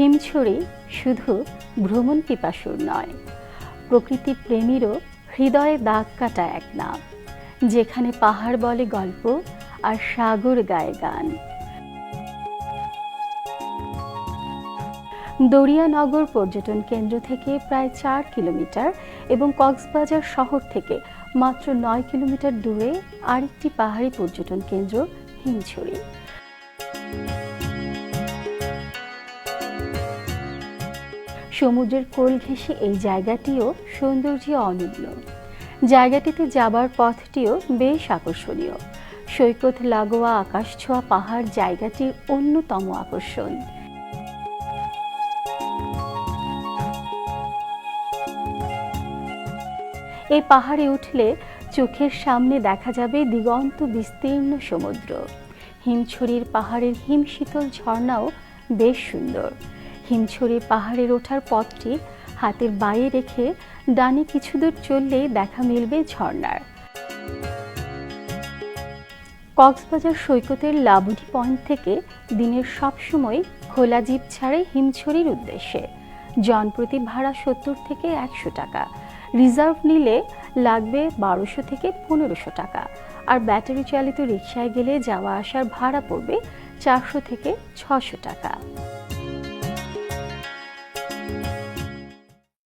হিমছড়ি শুধু ভ্রমণ পিপাসুর নয়, প্রকৃতি প্রেমীরও হৃদয়ে দাগ কাটা এক নাম, যেখানে পাহাড় বলে গল্প আর সাগর গায়ে গান। দরিয়ানগর পর্যটন কেন্দ্র থেকে প্রায় চার কিলোমিটার এবং কক্সবাজার শহর থেকে মাত্র নয় কিলোমিটার দূরে আরেকটি পাহাড়ি পর্যটন কেন্দ্র, হিমছড়ি। সমুদ্রের কোল ঘেঁষে এই জায়গাটিও সৌন্দর্যে অনন্য। জায়গাটিতে যাবার পথটিও বেশ আকর্ষণীয়। সৈকত লাগোয়া আকাশ ছোঁয়া পাহাড় জায়গাটির অন্যতম আকর্ষণ। এই পাহাড়ে উঠলে চোখের সামনে দেখা যাবে দিগন্ত বিস্তীর্ণ সমুদ্র। হিমছড়ির পাহাড়ের হিমশীতল ঝর্ণাও বেশ সুন্দর। হিমছড়ির পাহাড়ের ওঠার পথটি হাতের বাইরে রেখে ডানে কিছু দূর চললেই দেখা মিলবে ঝর্ণার। কক্সবাজার সৈকতের লাবণী পয়েন্ট থেকে দিনের সব সময় খোলা জিপ ছাড়ে হিমছড়ির উদ্দেশ্যে। জনপ্রতি ভাড়া সত্তর থেকে একশো টাকা। রিজার্ভ নিলে লাগবে বারোশো থেকে পনেরোশো টাকা। আর ব্যাটারি চালিত রিক্সায় গেলে যাওয়া আসার ভাড়া পড়বে চারশো থেকে ছশো টাকা।